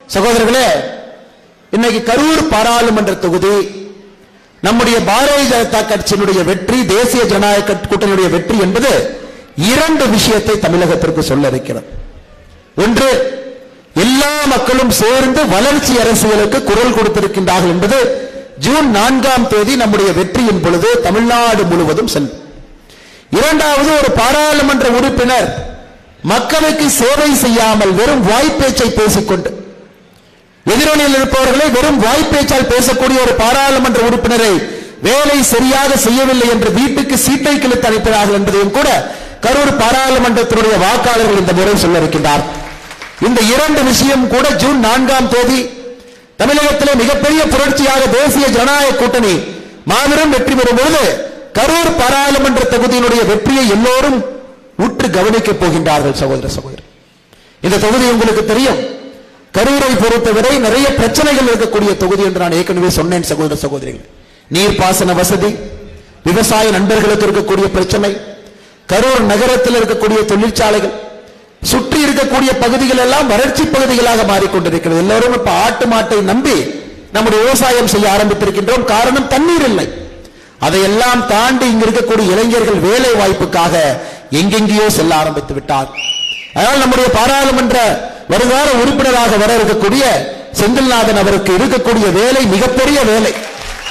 சகோதரர்களே இன்னைக்கு கரூர் பாராளுமன்ற தொகுதி நம்முடைய பாரதிய ஜனதா கட்சியினுடைய வெற்றி தேசிய ஜனநாயக கூட்டணியுடைய வெற்றி என்பது இரண்டு விஷயத்தை தமிழகத்திற்கு சொல்ல இருக்கிறது ஒன்று எல்லா மக்களும் சேர்ந்து வளர்ச்சி அரசியலுக்கு குரல் கொடுத்திருக்கின்றார்கள் என்பது ஜூன் நான்காம் தேதி நம்முடைய வெற்றியின் பொழுது தமிழ்நாடு முழுவதும் செல்லும் இரண்டாவது ஒரு பாராளுமன்ற உறுப்பினர் மக்களுக்கு சேவை செய்யாமல் வெறும் வாய்ப்பேச்சை பேசிக்கொண்டு. எதிரணியில் இருப்பவர்களை வெறும் வாய்ப்பேச்சால் பேசக்கூடிய ஒரு பாராளுமன்ற உறுப்பினரை வேலை சரியாக செய்யவில்லை என்று வீட்டுக்கு சீட்டை கிழித்து அனுப்பினார்கள் என்பதையும் கூட கரூர் பாராளுமன்றத்தினுடைய வாக்காளர்கள் இந்த முறை சொல்ல இருக்கின்றார் இந்த இரண்டு விஷயம் கூட ஜூன் நான்காம் தேதி தமிழகத்திலே மிகப்பெரிய புரட்சியாக தேசிய ஜனநாயக கூட்டணி மாபெரும் வெற்றி பெறும் பொழுது கரூர் பாராளுமன்ற தொகுதியினுடைய வெற்றியை எல்லோரும் உற்று கவனிக்கப் போகின்றார்கள் சகோதர சகோதரி. இந்த தொகுதி உங்களுக்கு தெரியும். கரூரை பொறுத்தவரை நிறைய பிரச்சனைகள் இருக்கக்கூடிய தொகுதி என்று நான் ஏற்கனவே சொன்னேன் சகோதர சகோதரிகள். நீர்ப்பாசன வசதி விவசாய நண்பர்களுக்கு இருக்கக்கூடிய பிரச்சனை கரூர் நகரத்தில் இருக்கக்கூடிய தொழிற்சாலைகள் சுற்றி இருக்கக்கூடிய பகுதிகள் எல்லாம் வறட்சி பகுதிகளாக மாறிக்கொண்டிருக்கிறது. எல்லோரும் இப்ப ஆட்டு மாட்டை நம்பி நம்முடைய விவசாயம் செய்ய ஆரம்பித்திருக்கின்றோம். காரணம் தண்ணீர் இல்லை. அதையெல்லாம் தாண்டி இங்க இருக்கக்கூடிய இளைஞர்கள் வேலை வாய்ப்புக்காக எங்கெங்கேயோ செல்ல ஆரம்பித்து விட்டார். அதனால் நம்முடைய பாராளுமன்ற வருங்கால உறுப்பினராக வர இருக்கக்கூடிய செந்தில்நாதன் அவருக்கு இருக்கக்கூடிய வேலை மிகப்பெரிய வேலை.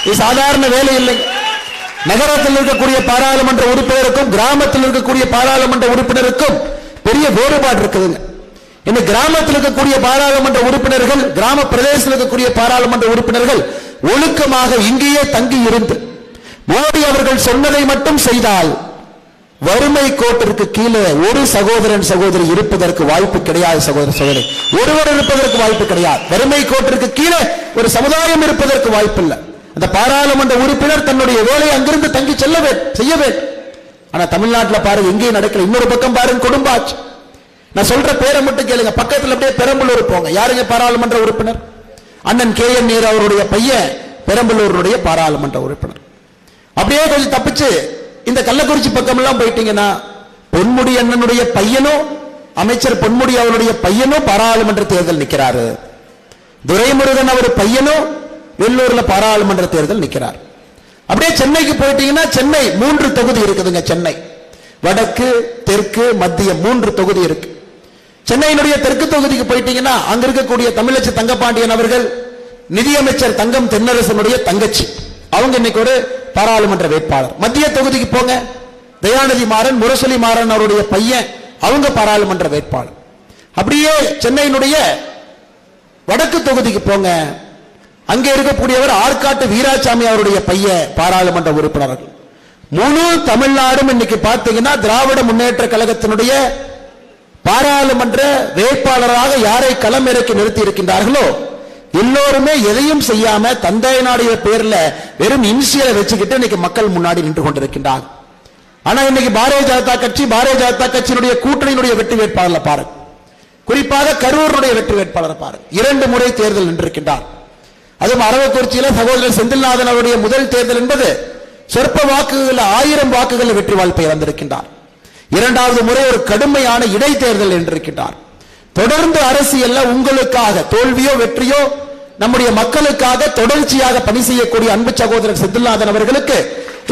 இது சாதாரண வேலை இல்லை. நகரத்தில் இருக்கக்கூடிய பாராளுமன்ற உறுப்பினருக்கும் கிராமத்தில் இருக்கக்கூடிய பாராளுமன்ற உறுப்பினருக்கும் பெரிய வேறுபாடு இருக்குதுங்க. இந்த கிராமத்தில் இருக்கக்கூடிய பாராளுமன்ற உறுப்பினர்கள் கிராம பிரதேசத்தில் இருக்கக்கூடிய பாராளுமன்ற உறுப்பினர்கள் ஒழுக்கமாக இங்கேயே தங்கி இருந்து மோடி அவர்கள் சொன்னதை மட்டும் செய்தால் வறுமை கோட்டிற்கு கீழே ஒரு சகோதரன் சகோதரி இருப்பதற்கு வாய்ப்பு கிடையாது சகோதர சகோதரி. ஒருவர் இருப்பதற்கு வாய்ப்பு கிடையாது. வறுமை கோட்டிற்கு கீழே ஒரு சமுதாயம் இருப்பதற்கு வாய்ப்பு இல்லை அந்த பாராளுமன்ற உறுப்பினர் தன்னுடைய வேலையை அங்கிருந்து தங்கி செல்ல செய்யவே செய்ய வேண்டும் ஆனா தமிழ்நாட்டில் பாருங்க எங்கேயும் நடக்கல. இன்னொரு பக்கம் பாருங்க குடும்பாச்சு. நான் சொல்ற பேரை மட்டும் கேளுங்க. பக்கத்தில் அப்படியே பெரம்பலூர் போங்க. யாருங்க பாராளுமன்ற உறுப்பினர்? அண்ணன் கே என் நேரு அவருடைய பையன் பெரம்பலூருடைய பாராளுமன்ற உறுப்பினர். அப்படியே கொஞ்சம் தப்பிச்சு இந்த கள்ளக்குறிச்சி பக்கம் எல்லாம் போயிட்டீங்கன்னா பொன்முடி அண்ணனுடைய பையனும் அமைச்சர் பொன்முடி அவருடைய பையனும் பாராளுமன்ற தேர்தல் நிற்கிறாரு. துரைமுருகன் அவர் பையனும் வெள்ளூர்ல பாராளுமன்ற தேர்தல் நிற்கிறார். அப்படியே சென்னைக்கு போயிட்டீங்கன்னா சென்னை மூன்று தொகுதி இருக்குதுங்க சென்னை. வடக்கு தெற்கு மத்திய மூன்று தொகுதி இருக்கு. சென்னையினுடைய தெற்கு தொகுதிக்கு போயிட்டீங்கன்னா அங்க இருக்கக்கூடிய தமிழச்சி தங்கப்பாண்டியன் அவர்கள் நிதியமைச்சர் தங்கம் தென்னரசனுடைய தங்கச்சி. அவங்க இன்னைக்கு ஒரு பாராளுமன்ற வேட்பாளர். மத்திய தொகுதிக்கு போங்க. தயாநிதி மாறன் முரசொலி மாறன் அவருடைய பையன் அவங்க பாராளுமன்ற வேட்பாளர். அப்படியே சென்னையினுடைய வடக்கு தொகுதிக்கு போங்க. அங்கே இருக்கக்கூடியவர் ஆற்காட்டு வீராசாமி அவருடைய பையன் பாராளுமன்ற உறுப்பினர்கள். முழு தமிழ்நாடும் இன்னைக்கு பார்த்தீங்கன்னா திராவிட முன்னேற்ற கழகத்தினுடைய பாராளுமன்ற வேட்பாளராக யாரை களமிறக்கி நிறுத்தி இருக்கின்றார்களோ எல்லோருமே எதையும் செய்யாம தந்தையனுடைய பேர்ல வெறும் இன்சியலை வச்சுக்கிட்டு இன்னைக்கு மக்கள் முன்னாடி நின்று கொண்டிருக்கின்றார் ஆனா இன்னைக்கு பாரதிய ஜனதா கட்சி பாரதிய ஜனதா கட்சியினுடைய கூட்டணியினுடைய வெற்றி வேட்பாளரை பாருங்க. குறிப்பாக கரூருடைய வெற்றி வேட்பாளரை பாருங்க. இரண்டு முறை தேர்தல் நின்றிருக்கின்றார். அதுவும் அரவக்குறிச்சியில சகோதரர் செந்தில்நாதன் அவருடைய முதல் தேர்தல் என்பது சொற்ப வாக்குகள் ஆயிரம் வாக்குகள் வெற்றி வாய்ப்பை இழந்திருக்கின்றார். இரண்டாவது முறை ஒரு கடுமையான இடைத்தேர்தல் என்றிருக்கின்றார் தொடர்ந்து அரசியல்ல உங்களுக்காக தோல்வியோ வெற்றியோ நம்முடைய மக்களுக்காக தொடர்ச்சியாக பணி செய்யக்கூடிய அன்பு சகோதரர் செந்தில்நாதன் அவர்களுக்கு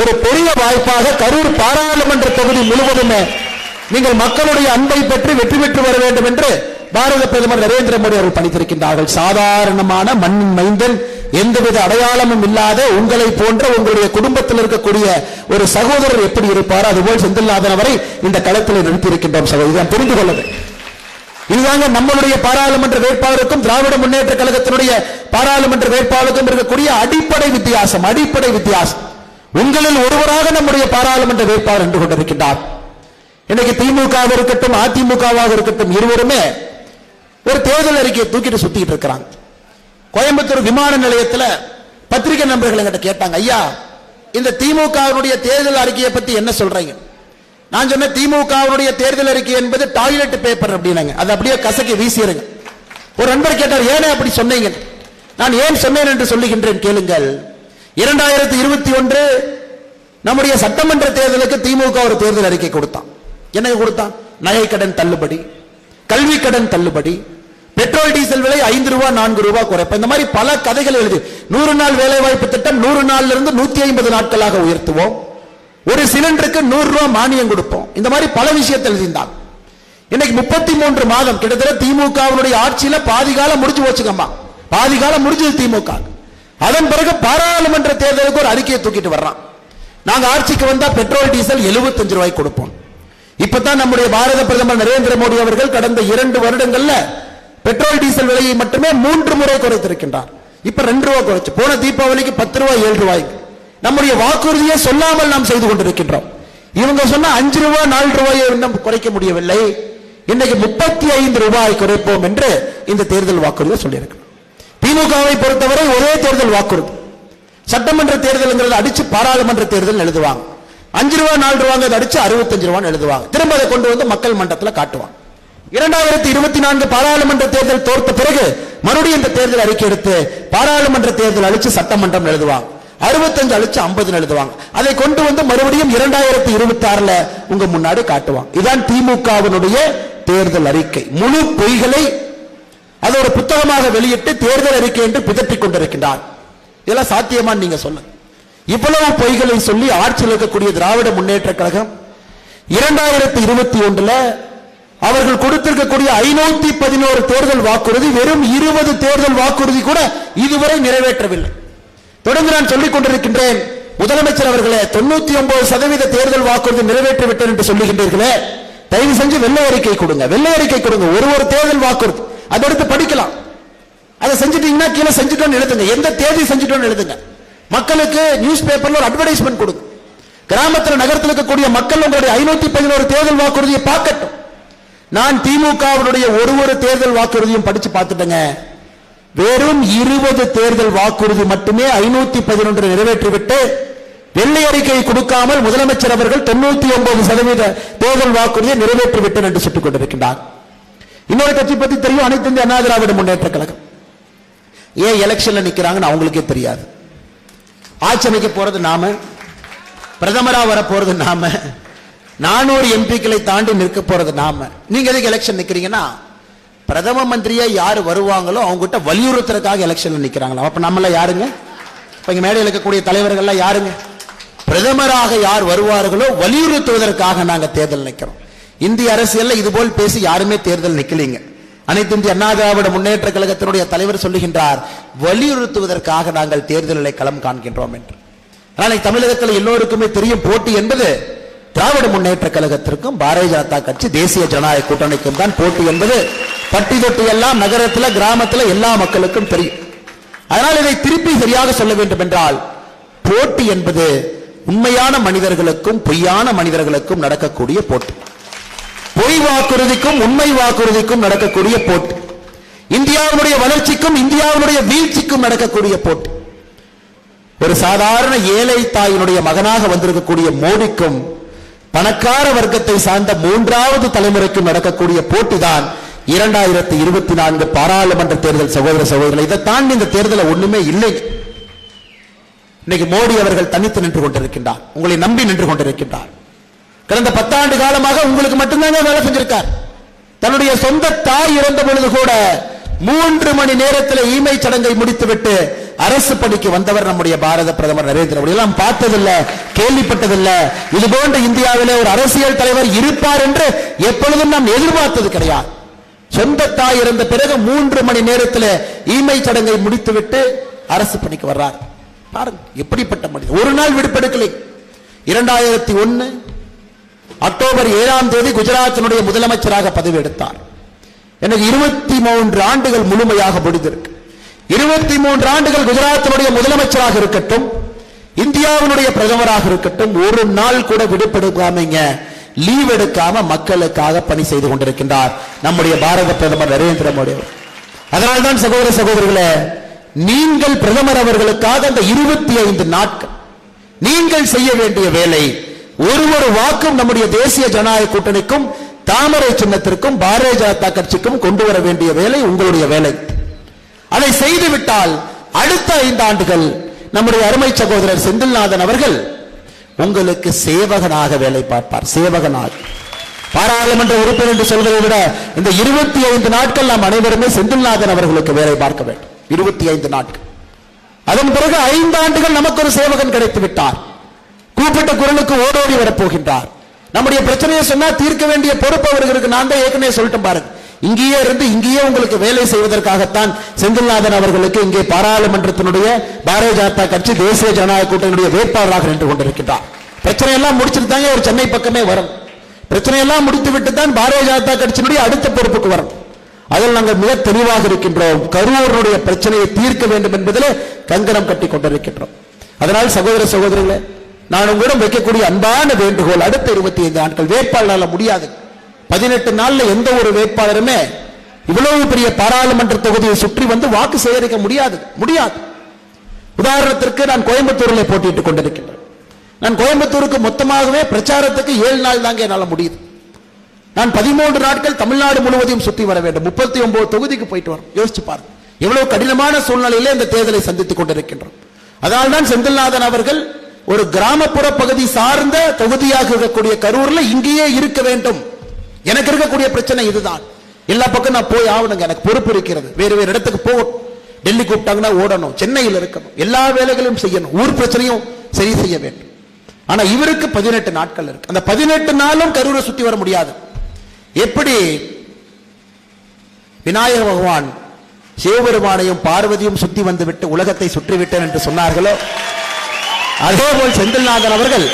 ஒரு பெரிய வாய்ப்பாக கரூர் பாராளுமன்ற தொகுதி முழுவதுமே நீங்கள் மக்களுடைய அன்பை பெற்று வெற்றி பெற்று வர வேண்டும் என்று பாரத பிரதமர் நரேந்திர மோடி அவர்கள் பணித்திருக்கின்றார்கள். சாதாரணமான மண்ணின் மைந்தன் எந்தவித அடையாளமும் இல்லாத உங்களை போன்ற உங்களுடைய குடும்பத்தில் இருக்கக்கூடிய ஒரு சகோதரர் எப்படி இருப்பார் அதுபோல் செந்தில்நாதன் அவரை இந்த களத்தில் நிறுத்தியிருக்கின்றோம் சகோதரி புரிந்து கொள்ள இதுதாங்க நம்மளுடைய பாராளுமன்ற வேட்பாளருக்கும் திராவிட முன்னேற்ற கழகத்தினுடைய பாராளுமன்ற வேட்பாளருக்கும் இருக்கக்கூடிய அடிப்படை வித்தியாசம் அடிப்படை வித்தியாசம். உங்களில் ஒருவராக நம்முடைய பாராளுமன்ற வேட்பாளர் என்று கொண்டிருக்கின்றார். இன்னைக்கு திமுகவாக இருக்கட்டும் அதிமுகவாக இருக்கட்டும் இருவருமே ஒரு தேர்தல் அறிக்கையை தூக்கிட்டு சுத்திட்டு இருக்கிறாங்க. கோயம்புத்தூர் விமான நிலையத்துல பத்திரிகை நண்பர்கள் என்கிட்ட கேட்டாங்க ஐயா இந்த திமுகவினுடைய தேர்தல் அறிக்கையை பத்தி என்ன சொல்றீங்க? நான் சொன்ன திமுகவுடைய தேர்தல் அறிக்கை என்பது டாய்லெட் பேப்பர் அப்படின்னாங்க. அது அப்படியே கசக்கி வீசிடுங்க ஒரு நண்பர் கேட்டார் ஏனே அப்படி சொன்னீங்க? நான் ஏன் சொன்னேன் என்று சொல்லுகின்றேன் கேளுங்கள். இரண்டாயிரத்தி இருபத்தி ஒன்று நம்முடைய சட்டமன்ற தேர்தலுக்கு திமுக ஒரு தேர்தல் அறிக்கை கொடுத்தான். என்ன கொடுத்தான்? நகை கடன் தள்ளுபடி கல்வி கடன் தள்ளுபடி பெட்ரோல் டீசல் விலை ஐந்து ரூபாய் நான்கு ரூபாய் குறைப்பு. இந்த மாதிரி பல கதைகள் எழுதி நூறு நாள் வேலை வாய்ப்பு திட்டம் நூறு நாள்ல இருந்து நூத்தி ஐம்பது நாட்களாக உயர்த்துவோம். ஒரு சிலிண்டருக்கு நூறு ரூபாய் மானியம் கொடுப்போம். இந்த மாதிரி பல விஷயத்தை எழுதியிருந்தாங்க இன்னைக்கு முப்பத்தி மூன்று மாதம் கிட்டத்தட்ட திமுகவினுடைய ஆட்சியில பாதி காலம் முடிஞ்சு போச்சுங்கம்மா. பாதி காலம் முடிஞ்சது திமுக. அதன் பிறகு பாராளுமன்ற தேர்தலுக்கு ஒரு அறிக்கையை தூக்கிட்டு வர்றான். நாங்க ஆட்சிக்கு வந்தா பெட்ரோல் டீசல் 75 ரூபாய் கொடுப்போம். இப்பதான் நம்முடைய பாரத பிரதமர் நரேந்திர மோடி அவர்கள் கடந்த இரண்டு வருடங்கள்ல பெட்ரோல் டீசல் விலையை மட்டுமே மூன்று முறை குறைத்திருக்கின்றார். இப்ப ரெண்டு ரூபாய் குறைச்சு. போன தீபாவளிக்கு பத்து ரூபாய் ஏழு ரூபாய்க்கு. நம்முடைய வாக்குறுதியை சொல்லாமல் நாம் செய்து கொண்டிருக்கின்றோம். இவங்க சொன்ன அஞ்சு ரூபாய் நாலு ரூபாயை இன்னும் குறைக்க முடியவில்லை. இன்னைக்கு முப்பத்தி ஐந்து ரூபாய் குறைப்போம் என்று இந்த தேர்தல் வாக்குறுதியை சொல்லியிருக்கிறோம் திமுகவை பொறுத்தவரை ஒரே தேர்தல் வாக்குறுதி. சட்டமன்ற தேர்தல்ங்கிறது அடிச்சு பாராளுமன்ற தேர்தல் எழுதுவாங்க. அஞ்சு ரூபா நாலு ரூபாங்க அடிச்சு அறுபத்தஞ்சு ரூபான்னு எழுதுவாங்க. திரும்ப அதை கொண்டு வந்து மக்கள் மன்றத்துல காட்டுவாங்க. இரண்டாயிரத்தி இருபத்தி நான்கு பாராளுமன்ற தேர்தல் தோற்ற பிறகு மறுபடியும் இந்த தேர்தல் அறிக்கை எடுத்து பாராளுமன்ற தேர்தல் அழிச்சு சட்டமன்றம் எழுதுவாங்க. அறுபத்தஞ்சு அழிச்சு ஐம்பதுன்னு எழுதுவாங்க. அதை கொண்டு வந்து மறுபடியும் இரண்டாயிரத்தி இருபத்தி ஆறுல உங்க முன்னாடி காட்டுவாங்க. இதான் திமுகவினுடைய தேர்தல் அறிக்கை. முழு பொய்களை அது ஒரு புத்தகமாக வெளியிட்டு தேர்தல் அறிக்கை என்று பிதற்றிக் கொண்டிருக்கின்றார். இதெல்லாம் சாத்தியமான்னு நீங்க சொல்லுங்க. இவ்வளவு பொய்களை சொல்லி ஆட்சியில் இருக்கக்கூடிய திராவிட முன்னேற்ற கழகம் இரண்டாயிரத்தி இருபத்தி ஒன்றுல அவர்கள் கொடுத்திருக்கக்கூடிய ஐநூத்தி பதினோரு தேர்தல் வாக்குறுதி வெறும் இருபது தேர்தல் வாக்குறுதி கூட இதுவரை நிறைவேற்றவில்லை. தொடர்ந்து நான் சொல்லிக் கொண்டிருக்கின்றேன். முதலமைச்சர் அவர்களே தொண்ணூத்தி ஒன்பது சதவீத தேர்தல் வாக்குறுதி நிறைவேற்றி விட்டேன் என்று சொல்லுகின்றீர்களே. தயவு செஞ்சு வெள்ளை அறிக்கை கொடுங்க. வெள்ளை அறிக்கை கொடுங்க. ஒரு ஒரு தேர்தல் வாக்குறுதி. அதெடுத்து படிக்கலாம். அதை செஞ்சுட்டீங்கன்னா கீழே செஞ்சுட்டோம்னு எழுதுங்க. எந்த தேதி செஞ்சுட்டோம்னு எழுதுங்க. மக்களுக்கு நியூஸ் பேப்பர்ல ஒரு அட்வர்டைஸ்மெண்ட் கொடுங்க. கிராமத்தில் நகரத்தில் இருக்கக்கூடிய மக்கள் உங்களுடைய ஐநூத்தி பதினோரு தேர்தல் வாக்குறுதியை பார்க்கட்டும். நான் திமுகவுடைய ஒரு ஒரு தேர்தல் வாக்குறுதியும் படிச்சு பார்த்துட்டேங்க. வெறும் இருபது தேர்தல் வாக்குறுதி மட்டுமே ஐநூத்தி பதினொன்று நிறைவேற்றிவிட்டு வெள்ளை அறிக்கை கொடுக்காமல் முதலமைச்சர் அவர்கள் தொண்ணூத்தி ஒன்பது சதவீத தேர்தல் வாக்குறுதியை நிறைவேற்றிவிட்டேன் என்று சுட்டுக் கொண்டிருக்கின்றார். இன்னொரு கட்சி பத்தி தெரியும். அனைத்து இந்திய அண்ணா திராவிட முன்னேற்ற கழகம். ஏன் எலெக்ஷன்ல நிக்கிறாங்கன்னு அவங்களுக்கே தெரியாது. ஆட்சி அமைக்க போறது நாம பிரதமரா வர போறது நாம நானூறு எம்பிக்களை தாண்டி நிற்க போறது நாம. நீங்க எதுக்கு எலெக்ஷன் நிக்கிறீங்கன்னா பிரதம மந்திரியா யாரு வருவாங்களோ அவங்க கிட்ட வலியுறுத்துறதுக்காக எலெக்ஷன்ல நிக்கிறாங்களா? அப்ப நம்மள யாருங்க? இப்ப இங்க மேடையில் இருக்கக்கூடிய தலைவர்கள்லாம் யாருங்க? பிரதமராக யார் வருவார்களோ வலியுறுத்துவதற்காக நாங்க தேர்தல் நிக்கிறோம். இந்திய அரசியல்ல இது போல் பேசி யாருமே தேர்தல் நிக்கலீங்க. அனைத்து இந்திய அண்ணா திராவிட முன்னேற்ற கழகத்தினுடைய தலைவர் சொல்லுகின்றார் வலியுறுத்துவதற்காக நாங்கள் தேர்தல்களை களம் காண்கின்றோம் என்று. ஆனால் தமிழகத்தில் எல்லோருக்குமே தெரியும் போட்டி என்பது திராவிட முன்னேற்ற கழகத்திற்கும் பாரதிய ஜனதா கட்சி தேசிய ஜனநாயக கூட்டணிக்கும் தான் போட்டி என்பது. பட்டி தொட்டி எல்லாம் நகரத்துல கிராமத்துல எல்லா மக்களுக்கும் தெரியும். அதனால் இதை திருப்பி சரியாக சொல்ல வேண்டும் என்றால் போட்டி என்பது உண்மையான மனிதர்களுக்கும் பொய்யான மனிதர்களுக்கும் நடக்கக்கூடிய போட்டி. பொய் வாக்குறுதிக்கும் உண்மை வாக்குறுதிக்கும் நடக்கக்கூடிய போட்டி. இந்தியாவினுடைய வளர்ச்சிக்கும் இந்தியாவினுடைய வீழ்ச்சிக்கும் நடக்கக்கூடிய போட்டி. ஒரு சாதாரண ஏழை தாயினுடைய மகனாக வந்திருக்கக்கூடிய மோடிக்கும் பணக்கார வர்க்கத்தை சார்ந்த மூன்றாவது தலைமுறைக்கும் நடக்கக்கூடிய போட்டிதான் இரண்டாயிரத்தி இருபத்தி நான்கு பாராளுமன்ற தேர்தல் சகோதர சகோதரர்கள் இதை தாண்டி இந்த தேர்தல ஒண்ணுமே இல்லை. இன்னைக்கு மோடி அவர்கள் தனித்து நின்று கொண்டிருக்கின்றார். உங்களை நம்பி நின்று கொண்டிருக்கின்றார். கடந்த பத்தாண்டு காலமாக உங்களுக்கு மட்டும்தாங்க வேலை செஞ்சிருக்கார். தன்னுடைய சொந்த தாய் இறந்த பொழுது கூட மூன்று மணி நேரத்தில் ஈமை சடங்கை முடித்துவிட்டு அரசு பணிக்கு வந்தவர் நம்முடைய பாரத பிரதமர் நரேந்திர மோடி. எல்லாம் பார்த்ததில்ல கேள்விப்பட்டதில்ல. இது போன்ற இந்தியாவிலே ஒரு அரசியல் தலைவர் இருப்பார் என்று எப்பொழுதும் நாம் எதிர்பார்த்தது கிடையாது. சொந்த தாய் இறந்த பிறகு மூன்று மணி நேரத்தில் ஈமை சடங்கை முடித்துவிட்டு அரசு பணிக்கு வர்றார். பாருங்க எப்படிப்பட்ட மனிதன் ஒரு நாள் விடுப்பெடுக்கலை. இரண்டாயிரத்தி ஒன்னு அக்டோபர் ஏழாம் தேதி குஜராத்தினுடைய முதலமைச்சராக பதவி எடுத்தார் எனக்கு இருபத்தி மூன்று ஆண்டுகள் முழுமையாக முடிந்திருக்கு. இருபத்தி மூன்று ஆண்டுகள் குஜராத்தினுடைய முதலமைச்சராக இருக்கட்டும் இந்தியாவினுடைய பிரதமராக இருக்கட்டும் ஒரு நாள் கூட விடுபெடுக்காமங்க லீவ் எடுக்காம மக்களுக்காக பணி செய்து கொண்டிருக்கின்றார் நம்முடைய பாரத பிரதமர் நரேந்திர மோடி அவர். அதனால்தான் சகோதர சகோதரிகளே நீங்கள் பிரதமர் அவர்களுக்காக அந்த இருபத்தி ஐந்து நாட்கள் நீங்கள் செய்ய வேண்டிய வேலை ஒரு ஒரு வாக்கும் நம்முடைய தேசிய ஜனநாயக கூட்டணிக்கும் தாமரை சின்னத்திற்கும் பாரதிய ஜனதா கட்சிக்கும் கொண்டு வர வேண்டிய வேலை உங்களுடைய வேலை அதை செய்துவிட்டால் அடுத்த ஐந்து ஆண்டுகள் நம்முடைய அருமை சகோதரர் செந்தில்நாதன் அவர்கள் உங்களுக்கு சேவகனாக வேலை பார்ப்பார். சேவகனாக பாராளுமன்ற உறுப்பினர் என்று சொல்வதை விட இந்த இருபத்தி ஐந்து நாட்கள் நாம் அனைவருமே செந்தில்நாதன் அவர்களுக்கு வேலை பார்க்க வேண்டும். இருபத்தி ஐந்து நாட்கள். அதன் பிறகு ஐந்து ஆண்டுகள் நமக்கு ஒரு சேவகன் கிடைத்து விட்டார். கூப்பிட்ட குரலுக்கு ஓடோடி வரப்போகின்றார். நம்முடைய பிரச்சனையை சொன்னா தீர்க்க வேண்டிய பொறுப்பு அவர்களுக்கு நான் தான் ஏற்கனவே சொல்லிட்டு பாருங்க. இங்கேயே இருந்து இங்கேயே உங்களுக்கு வேலை செய்வதற்காகத்தான் செந்தில்நாதன் அவர்களுக்கு இங்கே பாராளுமன்றத்தினுடைய பாரதிய ஜனதா கட்சி தேசிய ஜனநாயக கூட்டணியுடைய வேட்பாளராக நின்று கொண்டிருக்கின்றார். பிரச்சனை எல்லாம் முடிச்சுட்டு தாங்க ஒரு சென்னை பக்கமே வரும். பிரச்சனை எல்லாம் முடித்து விட்டு தான் பாரதிய ஜனதா கட்சியினுடைய அடுத்த பொறுப்புக்கு வரும். அதில் நாங்கள் மிக தெளிவாக இருக்கின்றோம். கரூருடைய பிரச்சனையை தீர்க்க வேண்டும் என்பதிலே கங்கணம் கட்டி கொண்டிருக்கின்றோம். அதனால் சகோதர சகோதரிகளே நான் உங்களிடம் வைக்கக்கூடிய அன்பான வேண்டுகோள் அடுத்த இருபத்தி ஐந்து நாட்கள் வேட்பாளரால் முடியாது. பதினெட்டு நாள்ல எந்த ஒரு வேட்பாளருமே இவ்வளவு பெரிய பாராளுமன்ற தொகுதியை சுற்றி வந்து வாக்கு சேகரிக்க முடியாது முடியாது. உதாரணத்திற்கு நான் கோயம்புத்தூரில் போட்டியிட்டுக் கொண்டிருக்கின்றேன். நான் கோயம்புத்தூருக்கு மொத்தமாகவே பிரச்சாரத்துக்கு ஏழு நாள் தாங்க என்னால் முடியுது. நான் பதிமூன்று நாட்கள் தமிழ்நாடு முழுவதையும் சுற்றி வர வேண்டும். முப்பத்தி ஒன்பது தொகுதிக்கு போயிட்டு வரோம். யோசிச்சு பாருங்க. எவ்வளவு கடினமான சூழ்நிலையிலே இந்த தேர்தலை சந்தித்துக் கொண்டிருக்கின்றோம். அதனால்தான் செந்தில்நாதன் அவர்கள் ஒரு கிராமப்புற பகுதி சார்ந்த தொகுதியாக இருக்கக்கூடிய கரூர்ல இங்கேயே இருக்க வேண்டும். எனக்கு இருக்கக்கூடிய பிரச்சனை இதுதான். எல்லா பக்கம் நான் போய் ஆகணுங்க. எனக்கு பொறுப்பு இருக்கிறது. வேறு வேறு இடத்துக்கு போகணும். டெல்லி கூப்பிட்டாங்கன்னா ஓடணும். சென்னையில் இருக்கணும். எல்லா வேலைகளையும் செய்யணும். ஊர் பிரச்சனையும் சரி செய்ய வேண்டும். ஆனா இவருக்கு பதினெட்டு நாட்கள் இருக்கு. அந்த பதினெட்டு நாளும் கரூரை சுத்தி வர முடியாது. எப்படி? விநாயக பகவான் சிவபெருமானையும் பார்வதியும் சுத்தி வந்துவிட்டு உலகத்தை சுற்றிவிட்டேன் என்று சொன்னார்களோ? அதேபோல் செந்தில்நாதன் அவர்கள்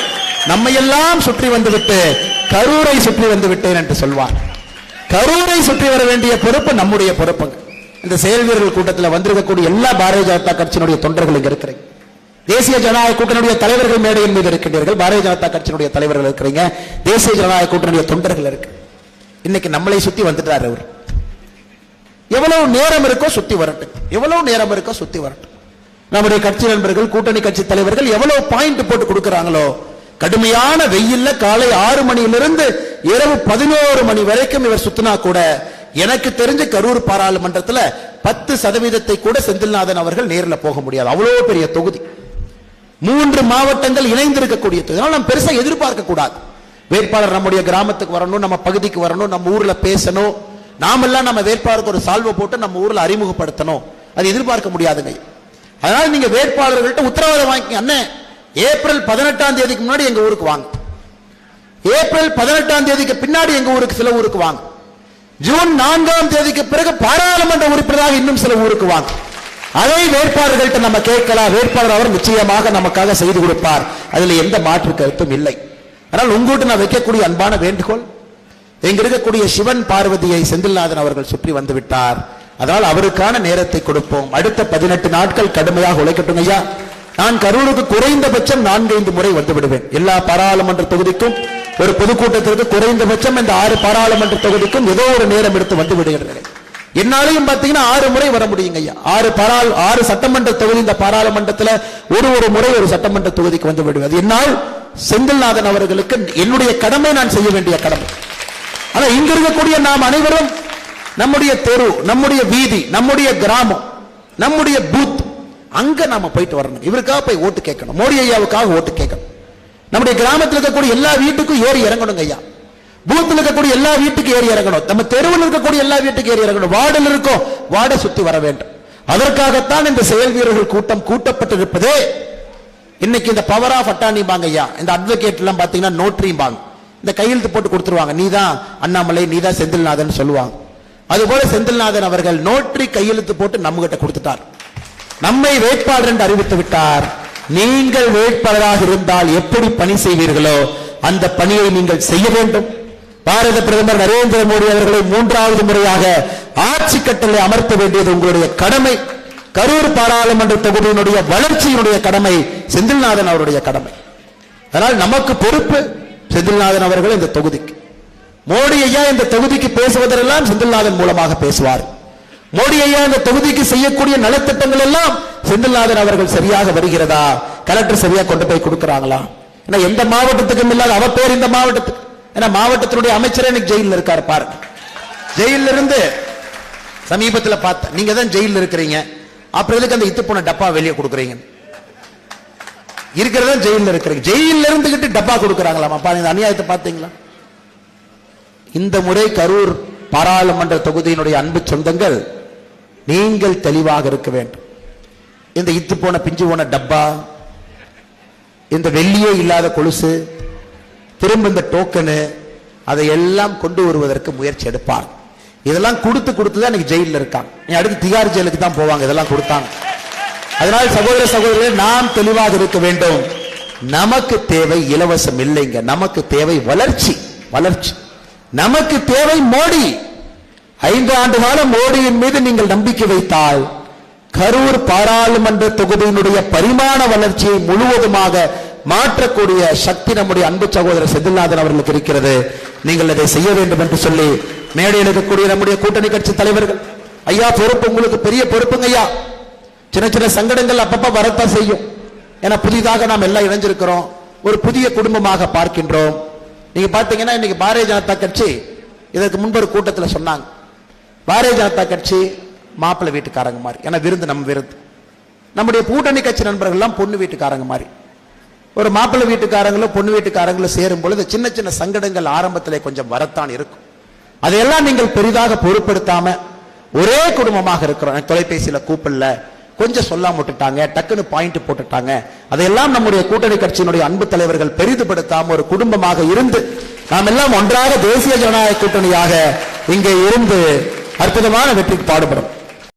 நம்மையெல்லாம் சுற்றி வந்துவிட்டு கரூரை சுற்றி வந்து விட்டேன் என்று சொல்வார். கரூரை சுற்றி வர வேண்டிய பொறுப்பு நம்முடைய பொறுப்புங்க இந்த செயல் வீரர்கள் கூட்டத்தில் வந்திருக்கக்கூடிய எல்லா பாரதிய ஜனதா கட்சியினுடைய தொண்டர்கள் இங்க இருக்கிறீங்க. தேசிய ஜனநாயக கூட்டணியுடைய தலைவர்கள் மேடையின் மீது இருக்கின்றீர்கள். பாரதிய ஜனதா கட்சியினுடைய தலைவர்கள் இருக்கிறீங்க. தேசிய ஜனநாயக கூட்டணியுடைய தொண்டர்கள் இருக்கு. இன்னைக்கு நம்மளை சுத்தி வந்துட்டார் அவர். எவ்வளவு நேரம் இருக்கோ சுத்தி வரட்டும். எவ்வளவு நேரம் இருக்கோ சுத்தி வரட்டும். நம்முடைய கட்சி நண்பர்கள் கூட்டணி கட்சி தலைவர்கள் எவ்வளவு பாயிண்ட் போட்டு கொடுக்கறாங்களோ கடுமையான வெயில்ல காலை ஆறு மணியிலிருந்து இரவு பதினோரு மணி வரைக்கும் இவர் சுத்தினா கூட எனக்கு தெரிஞ்ச கரூர் பாராளுமன்றத்துல பத்து சதவீதத்தை கூட செந்தில்நாதன் அவர்கள் நேரில் போக முடியாது. அவ்வளவு பெரிய தொகுதி. மூன்று மாவட்டங்கள் இணைந்திருக்கக்கூடிய தொகுதி. நம்ம பெருசா எதிர்பார்க்க கூடாது. வேட்பாளர் நம்முடைய கிராமத்துக்கு வரணும் நம்ம பகுதிக்கு வரணும் நம்ம ஊர்ல பேசணும். நாமெல்லாம் நம்ம வேட்பாளருக்கு ஒரு சால்வை போட்டு நம்ம ஊர்ல அறிமுகப்படுத்தணும். அது எதிர்பார்க்க முடியாதுங்க. அதனால நீங்க வேட்பாளர்கள்ட்ட உத்தரவாதம் வாங்கிக்க அண்ணன் ஏப்ரல் பதினெட்டாம் தேதிக்கு முன்னாடி எங்க ஊருக்கு வாங்க. ஏப்ரல் பதினெட்டாம் தேதிக்கு பின்னாடி எங்க ஊருக்கு சில ஊருக்கு வாங்க. ஜூன் நான்காம் தேதிக்கு பிறகு பாராளுமன்ற உறுப்பினராக இன்னும் சில ஊருக்கு வாங்க. அதை வேட்பாளர்கள்ட்ட நம்ம கேட்கலாம். வேட்பாளர் அவர் நிச்சயமாக நமக்காக செய்து கொடுப்பார். அதுல எந்த மாற்று கருத்தும் இல்லை. ஆனால் உங்கூட்டு நான் வைக்கக்கூடிய அன்பான வேண்டுகோள் இங்க இருக்கக்கூடிய சிவன் பார்வதியை செந்தில்நாதன் அவர்கள் சுற்றி வந்து விட்டார். அதனால் அவருக்கான நேரத்தை கொடுப்போம். அடுத்த பதினெட்டு நாட்கள் கடுமையாக உழைக்கட்டும் ஐயா. நான் கரூருக்கு குறைந்தபட்சம் நான்கைந்து முறை வந்துவிடுவேன் எல்லா பாராளுமன்ற தொகுதிக்கும் ஒரு பொதுக்கூட்டத்திற்கு குறைந்தபட்சம் இந்த ஆறு பாராளுமன்ற தொகுதிக்கும் ஏதோ ஒரு நேரம் எடுத்து வந்து விடுகிறேன். என்னாலையும் பாத்தீங்கன்னா ஆறு முறை வர முடியுங்க ஐயா. ஆறு பாராள் ஆறு சட்டமன்ற தொகுதி இந்த பாராளுமன்றத்துல ஒரு ஒரு முறை ஒரு சட்டமன்ற தொகுதிக்கு வந்து விடுவது என்னால் செந்தில்நாதன் அவர்களுக்கு என்னுடைய கடமை நான் செய்ய வேண்டிய கடமை. ஆனா இங்க இருக்கக்கூடிய நாம் அனைவரும் நம்முடைய தெரு நம்முடைய வீதி நம்முடைய கிராமம் நம்முடைய பூத் அங்க நாம போயிட்டு வரணும். இவருக்காக போய் ஓட்டு கேட்கணும். மோடி ஐயாவுக்காக ஓட்டு கேட்கணும். நம்முடைய கிராமத்தில் இருக்கக்கூடிய எல்லா வீட்டுக்கும் ஏறி இறங்கணுங்க ஐயா. பூத்தில் இருக்கக்கூடிய எல்லா வீட்டுக்கும் ஏறி இறங்கணும். நம்ம தெருவில் இருக்கக்கூடிய எல்லா வீட்டுக்கும் ஏறி இறங்கணும். வார்டில் இருக்கோம் வார்டை சுத்தி வர வேண்டும். அதற்காகத்தான் இந்த செயல் வீரர்கள் கூட்டம் கூட்டப்பட்டிருப்பதே. இன்னைக்கு இந்த பவர் ஆஃப் அட்டானிபாங்க ஐயா. இந்த அட்வொகேட் எல்லாம் பாத்தீங்கன்னா நோட்ரிம்பாங்க இந்த கையெழுத்து போட்டு கொடுத்துருவாங்க. நீதான் அண்ணாமலை நீதான் செந்தில்நாதன் சொல்லுவாங்க. அதுபோல செந்தில்நாதன் அவர்கள் நோட்ரி கையெழுத்து போட்டு நம்ம கிட்ட கொடுத்துட்டார். நம்மை வேட்பாளர் என்று அறிவித்து விட்டார். நீங்கள் வேட்பாளராக இருந்தால் எப்படி பணி செய்வீர்களோ அந்த பணியை நீங்கள் செய்ய வேண்டும். பாரத பிரதமர் நரேந்திர மோடி அவர்களை மூன்றாவது முறையாக ஆட்சி கட்டளை அமர்த்த வேண்டியது உங்களுடைய கடமை. கரூர் பாராளுமன்ற தொகுதியினுடைய வளர்ச்சியினுடைய கடமை செந்தில்நாதன் அவருடைய கடமை. அதனால் நமக்கு பொறுப்பு செந்தில்நாதன் அவர்கள் இந்த தொகுதிக்கு. மோடி ஐயா இந்த தொகுதிக்கு பேசுவதெல்லாம் செந்தில்நாதன் மூலமாக பேசுவார். மோடி ஐயா இந்த தொகுதிக்கு செய்யக்கூடிய நலத்திட்டங்கள் எல்லாம் செந்தில்நாதன் அவர்கள் சரியாக வருகிறதா? கலெக்டர் சரியா கொண்டு போய் கொடுக்கிறாங்களா? ஏன்னா எந்த மாவட்டத்துக்கும் இல்லாத அவ பேர் இந்த மாவட்டத்துக்கு. ஏன்னா மாவட்டத்தினுடைய அமைச்சரே எனக்கு ஜெயிலில் இருக்காரு பாருங்க ஜெயில இருந்து சமீபத்துல பார்த்தேன் நீங்க தான் ஜெயிலில் இருக்கிறீங்க. அப்புறம் எதுக்கு அந்த இத்து போன டப்பா வெளியே கொடுக்குறீங்க? இருக்கிறதா ஜெயிலில் இருக்கிறீங்க ஜெயில்ல இருந்துகிட்டு டப்பா கொடுக்கறாங்களாமா. பாருங்க இந்த அநியாயத்தை பார்த்தீங்களா? இந்த முறை கரூர் பாராளுமன்ற தொகுதியினுடைய அன்பு சொந்தங்கள் நீங்கள் தெளிவாக இருக்க வேண்டும். இந்த இத்து போன பிஞ்சு போன டப்பா இந்த வெள்ளியே இல்லாத கொலுசு திரும்ப இந்த டோக்கனு அதை எல்லாம் கொண்டு வருவதற்கு முயற்சி எடுப்பார். இதெல்லாம் கொடுத்து கொடுத்து தான் இன்னைக்கு ஜெயிலில் இருக்காங்க. நீ அடுத்து திகார் ஜெயிலுக்கு தான் போவாங்க இதெல்லாம் கொடுத்தாங்க. அதனால் சகோதர சகோதரர்கள் நாம் தெளிவாக இருக்க வேண்டும். நமக்கு தேவை இலவசம் இல்லைங்க. நமக்கு தேவை வளர்ச்சி வளர்ச்சி. நமக்கு தேவை மோடி. ஐந்து ஆண்டு காலம் மோடியின் மீது நீங்கள் நம்பிக்கை வைத்தால் கரூர் பாராளுமன்ற தொகுதியினுடைய பரிமாண வளர்ச்சியை முழுவதுமாக மாற்றக்கூடிய சக்தி நம்முடைய அன்பு சகோதரர் செந்தில்நாதன் அவர்களுக்கு இருக்கிறது. நீங்கள் அதை செய்ய வேண்டும் என்று சொல்லி மேடையில் இருக்கக்கூடிய நம்முடைய கூட்டணி கட்சி தலைவர்கள் ஐயா பொறுப்பு உங்களுக்கு பெரிய பொறுப்புங்க ஐயா. சின்ன சின்ன சங்கடங்கள் அப்பப்ப வரத்தான் செய்யும். ஏன்னா புதிதாக நாம் எல்லாம் இணைஞ்சிருக்கிறோம். ஒரு புதிய குடும்பமாக பார்க்கின்றோம். நீங்க பாத்தீங்கன்னா இன்னைக்கு பாரதிய ஜனதா கட்சி இதற்கு முன்பு ஒரு கூட்டத்தில் சொன்னாங்க. பாரதிய ஜனதா கட்சி மாப்பிள்ளை வீட்டுக்காரங்க மாதிரி. ஏன்னா விருந்து நம்ம விருந்து. நம்முடைய கூட்டணி கட்சி நண்பர்கள்லாம் பொண்ணு வீட்டுக்காரங்க மாதிரி. ஒரு மாப்பிள்ளை வீட்டுக்காரங்களும் பொண்ணு வீட்டுக்காரங்களும் சேரும் பொழுது சின்ன சின்ன சங்கடங்கள் ஆரம்பத்தில் கொஞ்சம் வரத்தான் இருக்கும். அதையெல்லாம் நீங்கள் பெரிதாக பொருட்படுத்தாம ஒரே குடும்பமாக இருக்கிறோம். தொலைபேசியில் கூப்பிடல. கொஞ்சம் சொல்லாம விட்டுட்டாங்க. டக்குன்னு பாயிண்ட் போட்டுட்டாங்க. அதையெல்லாம் நம்முடைய கூட்டணி கட்சியினுடைய அன்பு தலைவர்கள் பெரிதுபடுத்தாம ஒரு குடும்பமாக இருந்து நாம் எல்லாம் ஒன்றாக தேசிய ஜனநாயக கூட்டணியாக இங்கே இருந்து அற்புதமான வெற்றிக்கு பாடுபடும்.